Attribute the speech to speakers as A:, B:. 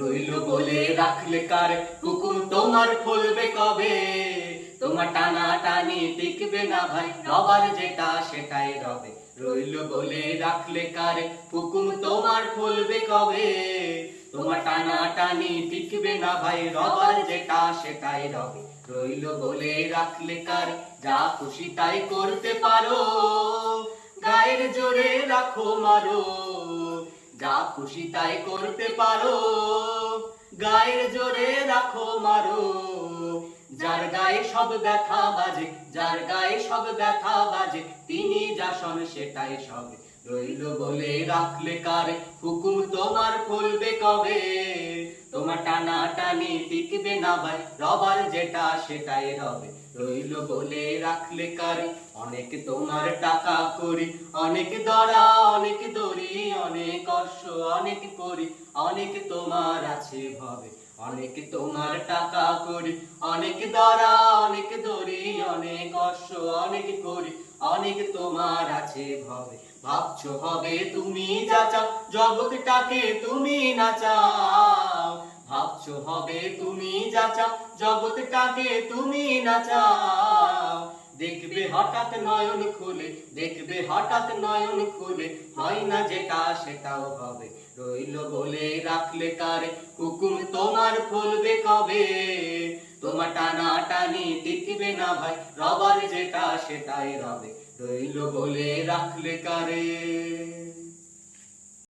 A: রইল বলে রাখলে কার হুকুম? তোমার ফুলবে কবে? তোমার টানা টানি টিকবে না ভাই? রবার যেটা, সেটাই রবে। রইল বলে রাখলে কার হুকুম? তোমার ফুলবে কবে? তোমার টানা টানি টিকবে না ভাই? রবার যেটা, সেটাই রবে। রইল বলে রাখলে কার যা খুশি তাই করতে পারো। গায়ের জোরে রাখো মারো। যা খুশি তাই করতে পারো। গায়ের জোরে রাখো মারো। যার গায়ে সব ব্যথা বাজে, যার গায়ে সব ব্যথা বাজে, তিনি যা শোন সেটাই সবে। রইল বলে রাখলে কারে? হুকুম তোমার খুলবে কবে? তোমার টানা টানি টিকবে না ভাই, রবার যেটা সেটাই রবে রইল বলে রাখলে কারে, অনেক তোমার টাকা করি, অনেক দরা অনেক দড়ি, অনেক অশ্ব, অনেক করি অনেক তোমার আছে ভাবে। অনেক তোমার টাকা করি, অনেক দরা, অনেক দড়ি অনেক কষ্ট অনেক করি, অনেক তোমার আছে ভাবে। ভাবছ হবে তুমি যা চাও, জগৎটাকে তুমি নাচাও ভাবছ হবে তুমি যা চাও, জগৎটাকে তুমি নাচাও দেখবে হঠাৎ নয়ন খুলে, দেখবে হঠাৎ নয়ন খুলে, হয় না যেটা সেটাও হবে। রইল বলে রাখলে কারে, কুকুম তোমার খুলবে কবে? তোমার টানা টানি টিকবে না ভাই, রবার যেটা সেটাই রবে। রইল বলে রাখলে কারে।